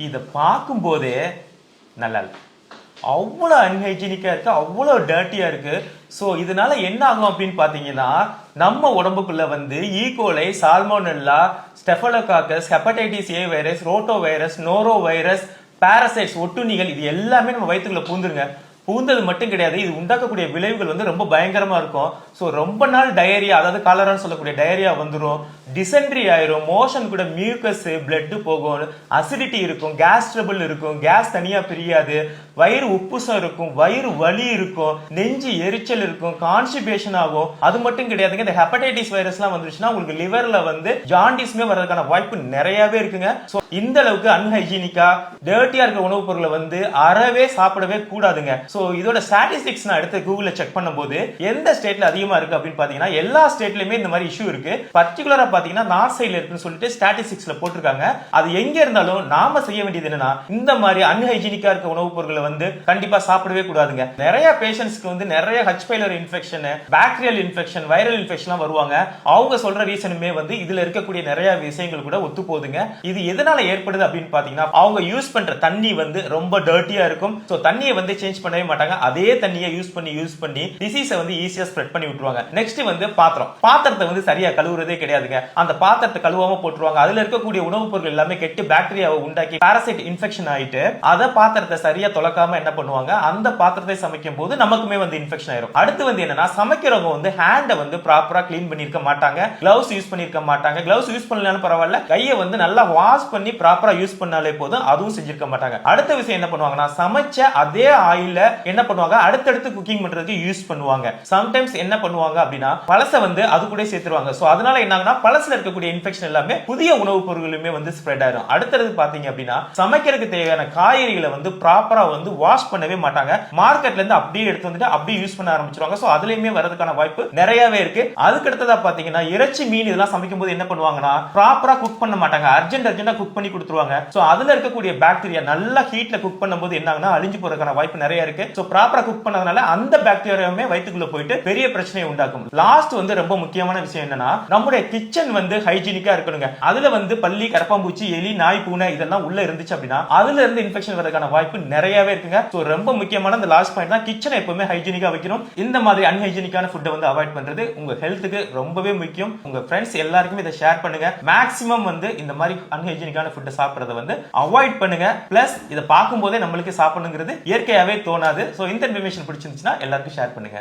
இதை பார்க்கும்போதே நல்லா இல்லை அவ்வளோ அன்ஹைஜீனிக்காக இருக்குது அவ்வளோ டர்ட்டியாக இருக்குது ஸோ இதனால என்ன ஆகும் அப்படின்னு பார்த்தீங்கன்னா நம்ம உடம்புக்குள்ளே வந்து E coli salmonella staphylococcus hepatitis A virus rota virus noro virus parasites ஒட்டுண்ணிகள் இது எல்லாமே நம்ம வயிற்றுக்குள்ளே பூந்துருங்க பூந்தது மட்டும் கிடையாது. இது உண்டாக்கக்கூடிய விளைவுகள் வந்து ரொம்ப பயங்கரமா இருக்கும். ஸோ ரொம்ப நாள் டயரியா அதாவது காலரான்னு சொல்லக்கூடிய டயரியா வந்துடும் டிசென்ட்ரி ஆயிரும். மோஷன் கூட மியூக்கஸ் பிளட்டு போகும். அசிடிட்டி இருக்கும். கேஸ் ட்ரபிள் இருக்கும். கேஸ் தனியா பிரியாது. வயிறு உப்புசம் இருக்கும். வயிறு வலி இருக்கும். நெஞ்சு எரிச்சல் இருக்கும். கான்ஸ்டிபேஷன் ஆகும். அது மட்டும் கிடையாதுங்க இந்த ஹெப்படைட்டிஸ் வைரஸ்லாம் வந்துருச்சுன்னா உங்களுக்கு லிவர்ல வந்து ஜாண்டிஸ்மே வர்றதுக்கான வாய்ப்பு நிறையவே இருக்குங்க. ஸோ இந்த அளவுக்கு அன்ஹைஜீனிக்கா டேர்ட்டியா இருக்க உணவுப் பொருளை வந்து அறவே சாப்பிடவே கூடாதுங்க. ஸோ இதோட ஸ்டாட்டிஸ்டிக்ஸ் நான் எடுத்து கூகுளில் செக் பண்ணும்போது எந்த ஸ்டேட்ல அதிகமா இருக்கு அப்படின்னு பாத்தீங்கன்னா எல்லா ஸ்டேட்லயுமே இந்த மாதிரி இஷ்யூ இருக்கு. பர்டிகுலரா பாத்தீங்கன்னா நார்த் சைட்ல இருக்குன்னு சொல்லிட்டு ஸ்டாட்டிஸ்டிக்ஸ்ல போட்டிருக்காங்க. அது எங்க இருந்தாலும் நாம செய்ய வேண்டியது என்னன்னா இந்த மாதிரி அன்ஹைஜீனிக்கா இருக்க உணவுப் பொருட்களை வந்து கண்டிப்பா சாப்பிடவே கூடாதுங்க. நிறைய பேஷண்ட்ஸ்க்கு வந்து நிறைய H pylori infection bacterial infection viral infection வருவாங்க. அவங்க சொல்ற ரீசனுமே வந்து இதுல இருக்கக்கூடிய நிறைய விஷயங்கள் கூட ஒத்து போகுதுங்க. இது எதனால ஏற்படுது அப்படின்னு பாத்தீங்கன்னா அவங்க யூஸ் பண்ற தண்ணி வந்து ரொம்ப டர்ட்டியா இருக்கும். ஸோ தண்ணியை வந்து சேஞ்ச் பண்ணவே மாட்டாங்க. அதே தண்ணியை யூஸ் பண்ணி யூஸ் பண்ணி டிசீஸை வந்து ஈஸியா ஸ்ப்ரெட் பண்ணி விட்டுருவாங்க. நெக்ஸ்ட் வந்து பாத்திரம். பாத்திரத்தை வந்து சரியா கழுவுறதே கிடையாதுங்க. அந்த பாத்திரத்தை கழுவாம போட்டுருவாங்க. அதுல இருக்கக்கூடிய உணவுப் பொருள் எல்லாமே கெட்டு பாக்டீரியாவை உண்டாக்கி பாரசைட் இன்ஃபெக்ஷன் ஆயிட்டு அதை பாத்திரத்தை சரியா தொலைக்காம என்ன பண்ணுவாங்க? அந்த பாத்திரத்தை சமைக்கும் போது நமக்குமே வந்து இன்ஃபெக்ஷன் ஆயிரும். அடுத்து வந்து என்னன்னா சமைக்கிறவங்க வந்து ஹேண்டை வந்து ப்ராப்பரா கிளீன் பண்ணிருக்க மாட்டாங்க. கிளவுஸ் யூஸ் பண்ணிருக்க மாட்டாங்க. கிளவுஸ் யூஸ் பண்ணலாம் பரவாயில்ல. கையை வந்து நல்லா வாஷ் பண்ணி ப்ராப்பரா யூஸ் பண்ணாலே போதும் அதுவும் செஞ்சிருக்க மாட்டாங்க. அடுத்த விஷயம் என்ன பண்ணுவாங்கன்னா சமைச்ச அதே ஆயில என்ன பண்ணுவாங்க? அடுத்தடுத்து குக்கிங் பண்றதுக்கு யூஸ் பண்ணுவாங்க. சம்டைம்ஸ் என்ன பண்ணுவாங்க அப்படின்னா பழச வந்து அது கூட சேர்த்துருவாங்க. சோ அதனால என்னாங்கன்னா பழசுல இருக்கக்கூடிய இன்ஃபெக்ஷன் எல்லாமே புதிய உணவுப் பொருட்களுமே வந்து ஸ்ப்ரெட் ஆயிரும். அடுத்தது பாத்தீங்க அப்படின்னா சமைக்கிறதுக்கு தேவையான காய்கறிகளை வந்து ப்ராப்பரா வந்து வாஷ் பண்ணவே மாட்டாங்க. மார்க்கெட்ல இருந்து அப்படியே எடுத்து வந்துட்டு அப்படியே யூஸ் பண்ண ஆரம்பிச்சிருவாங்க. சோ அதுலயுமே வரதுக்கான வாய்ப்பு நிறையவே இருக்கு. அதுக்கு அடுத்ததா பாத்தீங்கன்னா இறைச்சி மீன் இதெல்லாம் சமைக்கும் போது என்ன பண்ணுவாங்கன்னா ப்ராப்பரா குக் பண்ண மாட்டாங்க. அர்ஜென்ட் அர்ஜென்டா குக் பண்ணி கொடுத்துருவாங்க. ஸோ அதுல இருக்கக்கூடிய பாக்டீரியா நல்லா ஹீட்ல குக் பண்ணும்போது என்னாகனா அழிஞ்சு போறதுக்கான வாய்ப்பு நிறைய இருக்கு. ஸோ ப்ராப்பராக குக் பண்ணதுனால அந்த பாக்டீரியாவுமே வயிற்றுக்குள்ள போயிட்டு பெரிய பிரச்சனையை உண்டாக்கும். லாஸ்ட் வந்து ரொம்ப முக்கியமான விஷயம் என்னன்னா நம்முடைய கிச்சன் வந்து ஹைஜீனிக்கா இருக்கணுங்க. அதுல வந்து பள்ளி கரப்பாம்பூச்சி எலி நாய் பூனை இதெல்லாம் உள்ள இருந்துச்சு அப்படின்னா அதுல இருந்து இன்ஃபெக்ஷன் வரதுக்கான வாய்ப்பு நிறையவே இருக்குங்க. ஸோ ரொம்ப முக்கியமான அந்த லாஸ்ட் பாயிண்ட் தான் கிச்சனை எப்பவுமே ஹைஜீனிக்கா வைக்கணும். இந்த மாதிரி அன்ஹைஜீனிக்கான ஃபுட்டை வந்து அவாய்ட் பண்றது உங்க ஹெல்த்துக்கு ரொம்பவே முக்கியம். உங்க ஃப்ரெண்ட்ஸ் எல்லாருக்குமே இதை ஷேர் பண்ணுங்க. மேக்ஸிமம் வந்து இந்த மாதிரி அன்ஹைஜீனிக்கான ஃபுட்டை சாப்பிட்றத வந்து அவாய்ட் பண்ணுங்க. பிளஸ் இதை பார்க்கும்போதே நம்மளுக்கு சாப்பிடணுங்கிறது இயற்கையாகவே தோணாது. ஸோ இந்த இன்ஃபர்மேஷன் பிடிச்சிருந்துச்சுன்னா எல்லாருக்கும் ஷேர் பண்ணுங்க.